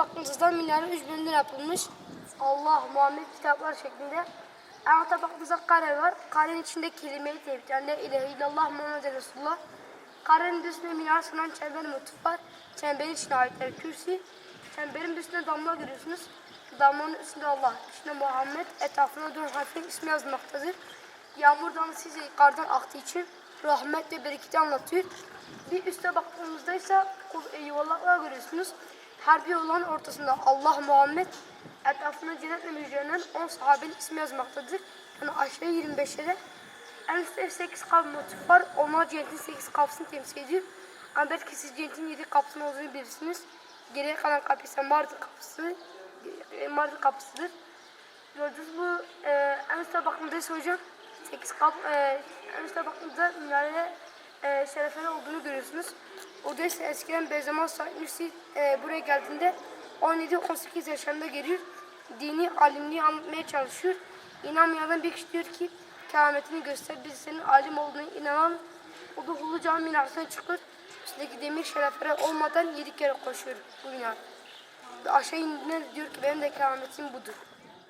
baktığınızda minare üç bölümden yapılmış. Allah, Muhammed kitaplar şeklinde. En alta baktığınızda kare var. Karenin içinde kelime-i tevhid. Yani la ilahe illallah Muhammed Resulullah. Karenin üstünde minare sanan çember motif var. Çemberin içine ayetler kürsi. Çemberin üstünde damla görüyorsunuz. Damlanın üstünde Allah, içinde Muhammed, etrafına dört harfin ismi yazmaktadır. Yağmur damlası size yukarıdan aktığı için rahmet ve bereketi anlatıyor. Bir üste baktığımızda ise yuvarlaklar görüyorsunuz. Her bir olan ortasında Allah Muhammed, etrafında cennetle müjdelenen 10 sahabenin ismi yazmaktadır. Yani aşağı 25'lere en üstte 8 kap motif var. Onlar cennetin 8 kapısını temsil ediyor. Ama belki siz cennetin 7 kapısının olduğunu bilirsiniz. Geriye kalan kapı ise Mardin kapısı. e, Mardin kapısıdır. Gördüğünüz bu e, en üstte baktığımda hocam 8 kap e, en üstte baktığımda minarede e, şerefeli olduğunu görüyorsunuz. İse eskiden Beyzaman Sahibi e, buraya geldiğinde 17-18 yaşlarında geliyor. Dini alimliği anlatmaya çalışıyor. İnanmayan bir kişi diyor ki kerametini göster. Biz senin alim olduğuna inanan o da Hulu Cami minarasına çıkıyor. Üstündeki demir şerefleri olmadan yedi kere koşuyor bu. Ve aşağı indiğinde diyor ki benim de kerametim budur.